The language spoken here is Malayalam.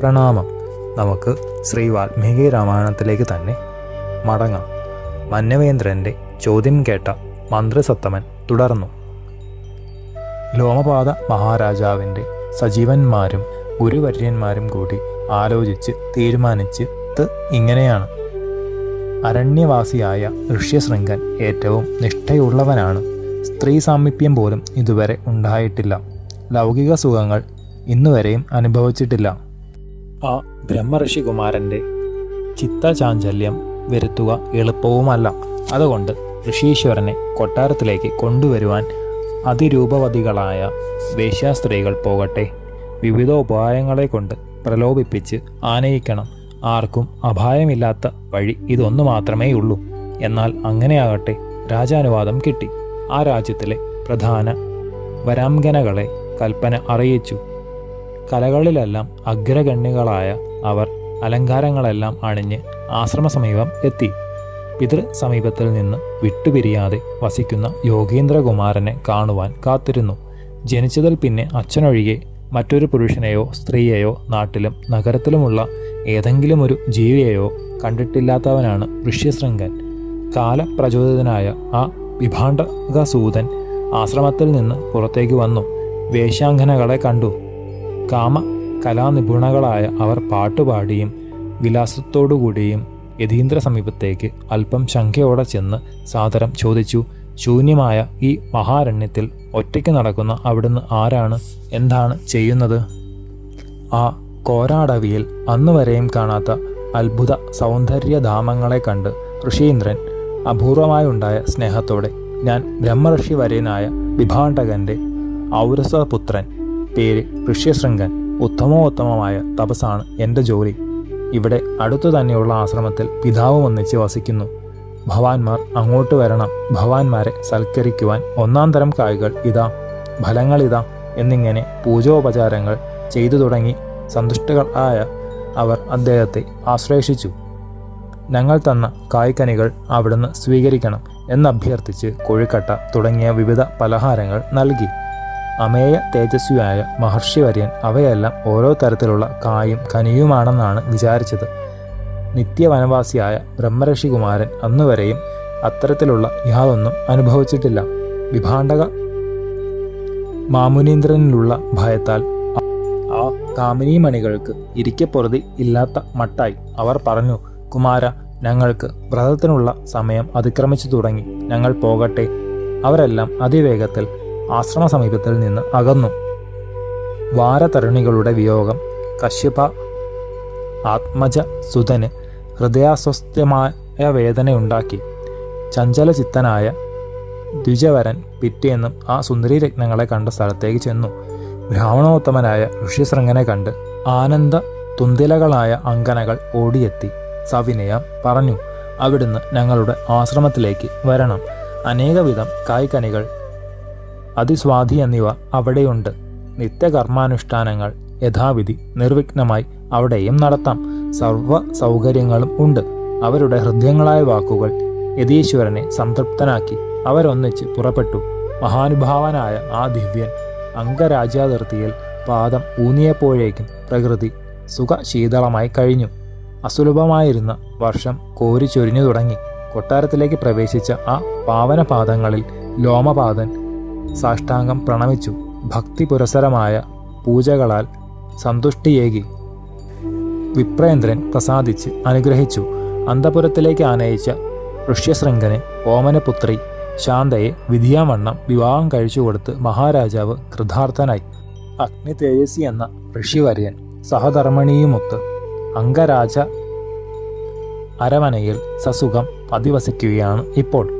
പ്രണാമം. നമുക്ക് ശ്രീ വാൽമീകി രാമായണത്തിലേക്ക് തന്നെ മടങ്ങാം. മന്നവേന്ദ്രന്റെ ചോദ്യം കേട്ട മന്ത്രിസത്തമൻ തുടർന്നു. ലോമപാത മഹാരാജാവിന്റെ സജീവന്മാരും ഗുരുവര്യന്മാരും കൂടി ആലോചിച്ച് തീരുമാനിച്ച് ഇങ്ങനെയാണ്. അരണ്യവാസിയായ ഋഷ്യശൃംഗൻ ഏറ്റവും നിഷ്ഠയുള്ളവനാണ്. സ്ത്രീ സാമീപ്യം പോലും ഇതുവരെ ഉണ്ടായിട്ടില്ല. ലൗകിക സുഖങ്ങൾ ഇന്നുവരെയും അനുഭവിച്ചിട്ടില്ല. ആ ബ്രഹ്മഋഷികുമാരന്റെ ചിത്തചാഞ്ചല്യം വരുത്തുക എളുപ്പവുമല്ല. അതുകൊണ്ട് ഋഷീശ്വരനെ കൊട്ടാരത്തിലേക്ക് കൊണ്ടുവരുവാൻ അതിരൂപവതികളായ വേശ്യാസ്ത്രീകൾ പോകട്ടെ. വിവിധ ഉപായങ്ങളെ കൊണ്ട് പ്രലോഭിപ്പിച്ച് ആനയിക്കണം. ആർക്കും അപായമില്ലാത്ത വഴി ഇതൊന്നു മാത്രമേ ഉള്ളൂ എന്നാൽ അങ്ങനെയാകട്ടെ രാജാനുവാദം കിട്ടി. ആ രാജ്യത്തിലെ പ്രധാന വരാംഗനകളെ കൽപ്പന അറിയിച്ചു. കലകളിലെല്ലാം അഗ്രഗണ്യകളായ അവർ അലങ്കാരങ്ങളെല്ലാം അണിഞ്ഞ് ആശ്രമ സമീപം എത്തി. പിതൃ സമീപത്തിൽ നിന്ന് വിട്ടുപിരിയാതെ വസിക്കുന്ന യോഗീന്ദ്രകുമാരനെ കാണുവാൻ കാത്തിരുന്നു. ജനിച്ചതിൽ പിന്നെ അച്ഛനൊഴികെ മറ്റൊരു പുരുഷനെയോ സ്ത്രീയെയോ നാട്ടിലും നഗരത്തിലുമുള്ള ഏതെങ്കിലും ഒരു ജീവിയെയോ കണ്ടിട്ടില്ലാത്തവനാണ് ഋഷ്യശൃംഗൻ. കാലപ്രചോദിതനായ ആ വിഭാണ്ഡകസൂതൻ ആശ്രമത്തിൽ നിന്ന് പുറത്തേക്ക് വന്നു. വേശ്യാംഗനകളെ കണ്ടു. കാമ കലാനിപുണകളായ അവർ പാട്ടുപാടിയും വിലാസത്തോടുകൂടിയും യതീന്ദ്ര സമീപത്തേക്ക് അല്പം ശങ്കയോടെ ചെന്ന് സാദരം ചോദിച്ചു ശൂന്യമായ ഈ മഹാരണ്യത്തിൽ ഒറ്റയ്ക്ക് നടക്കുന്ന അവിടുന്ന് ആരാണ്? എന്താണ് ചെയ്യുന്നത്? ആ കോരാടവിയിൽ അന്നുവരെയും കാണാത്ത അത്ഭുത സൗന്ദര്യധാമങ്ങളെ കണ്ട് ഋഷീന്ദ്രൻ അപൂർവമായുണ്ടായ സ്നേഹത്തോടെ ഞാൻ ബ്രഹ്മഋഷി വര്യനായ വിഭാണ്ടകന്റെ ഔരസപുത്രൻ പേര് ഋഷ്യശൃംഗൻ ഉത്തമോത്തമമായ തപസാണ് എന്റെ ജോലി. ഇവിടെ അടുത്തു തന്നെയുള്ള ആശ്രമത്തിൽ പിതാവും ഒന്നിച്ച് വസിക്കുന്നു. ഭവാന്മാർ അങ്ങോട്ട് വരണം. ഭവാന്മാരെ സൽക്കരിക്കുവാൻ ഒന്നാം തരം കായ്കൾ ഇതാ ഫലങ്ങൾ ഇതാ എന്നിങ്ങനെ പൂജോപചാരങ്ങൾ ചെയ്തു തുടങ്ങി സന്തുഷ്ടകൾ ആയ അവർ അദ്ദേഹത്തെ ആശ്രയിച്ചു. ഞങ്ങൾ തന്ന കായ്ക്കനികൾ അവിടുന്ന് സ്വീകരിക്കണം എന്നഭ്യർത്ഥിച്ച് കൊഴുക്കട്ട തുടങ്ങിയ വിവിധ പലഹാരങ്ങൾ നൽകി. അമേയ തേജസ്വിയായ മഹർഷിവര്യൻ അവയെല്ലാം ഓരോ തരത്തിലുള്ള കായും കനിയുമാണെന്നാണ് വിചാരിച്ചത്. നിത്യവനവാസിയായ ബ്രഹ്മഋഷികുമാരൻ അന്നുവരെയും അത്തരത്തിലുള്ള യാതൊന്നും അനുഭവിച്ചിട്ടില്ല. വിഭാണ്ഡക മാമുനീന്ദ്രനിലുള്ള ഭയത്താൽ ആ കാമിനീമണികൾക്ക് ഇരിക്കപ്പുറതി ഇല്ലാത്ത മട്ടായി. അവർ പറഞ്ഞു കുമാര ഞങ്ങൾക്ക് വ്രതത്തിനുള്ള സമയം അതിക്രമിച്ചു തുടങ്ങി. ഞങ്ങൾ പോകട്ടെ. അവരെല്ലാം അതിവേഗത്തിൽ ആശ്രമ സമീപത്തിൽ നിന്ന് അകന്നു. വാരതരുണികളുടെ വിയോഗം കശ്യപ ആത്മജ സുതന് ഹൃദയാസ്വസ്ഥമായ വേദനയുണ്ടാക്കി. ചഞ്ചലചിത്തനായ ദ്വിജവരൻ പിറ്റേന്നും ആ സുന്ദരി രത്നങ്ങളെ കണ്ട സ്ഥലത്തേക്ക് ചെന്നു. ബ്രാഹ്മണോത്തമനായ ഋഷിശൃംഗനെ കണ്ട് ആനന്ദ തുന്തിലകളായ അങ്കനകൾ ഓടിയെത്തി. സവിനയം പറഞ്ഞു അവിടുന്ന് ഞങ്ങളുടെ ആശ്രമത്തിലേക്ക് വരണം. അനേകവിധം കായ്ക്കനികൾ അതിസ്വാധി എന്നിവ അവിടെയുണ്ട്. നിത്യകർമാനുഷ്ഠാനങ്ങൾ യഥാവിധി നിർവിഘ്നമായി അവിടെയും നടത്താം. സർവ സൗകര്യങ്ങളും ഉണ്ട്. അവരുടെ ഹൃദയങ്ങളായ വാക്കുകൾ യതീശ്വരനെ സംതൃപ്തനാക്കി അവരൊന്നിച്ച് പുറപ്പെട്ടു. മഹാനുഭാവനായ ആ ദിവ്യൻ അംഗരാജ്യാതിർത്തിയിൽ പാദം ഊന്നിയപ്പോഴേക്കും പ്രകൃതി സുഖശീതളമായി കഴിഞ്ഞു. അസുലഭമായിരുന്ന വർഷം കോരിച്ചൊരിഞ്ഞു തുടങ്ങി. കൊട്ടാരത്തിലേക്ക് പ്രവേശിച്ച ആ പാവനപാദങ്ങളിൽ ലോമപാദൻ സാഷ്ടാംഗം പ്രണമിച്ചു. ഭക്തി പുരസരമായ പൂജകളാൽ സന്തുഷ്ടിയേകി. വിപ്രേന്ദ്രൻ പ്രസാദിച്ച് അനുഗ്രഹിച്ചു. അന്തപുരത്തിലേക്ക് ആനയിച്ച ഋഷ്യശൃംഗനെ ഓമനപുത്രി ശാന്തയെ വിധിയാവണ്ണം വിവാഹം കഴിച്ചുകൊടുത്ത് മഹാരാജാവ് കൃതാർത്ഥനായി. അഗ്നി തേജസ്വി എന്ന ഋഷിവര്യൻ സഹധർമ്മിണിയുമൊത്ത് അംഗരാജ അരമനയിൽ സസുഖം അധിവസിക്കുകയാണ് ഇപ്പോൾ.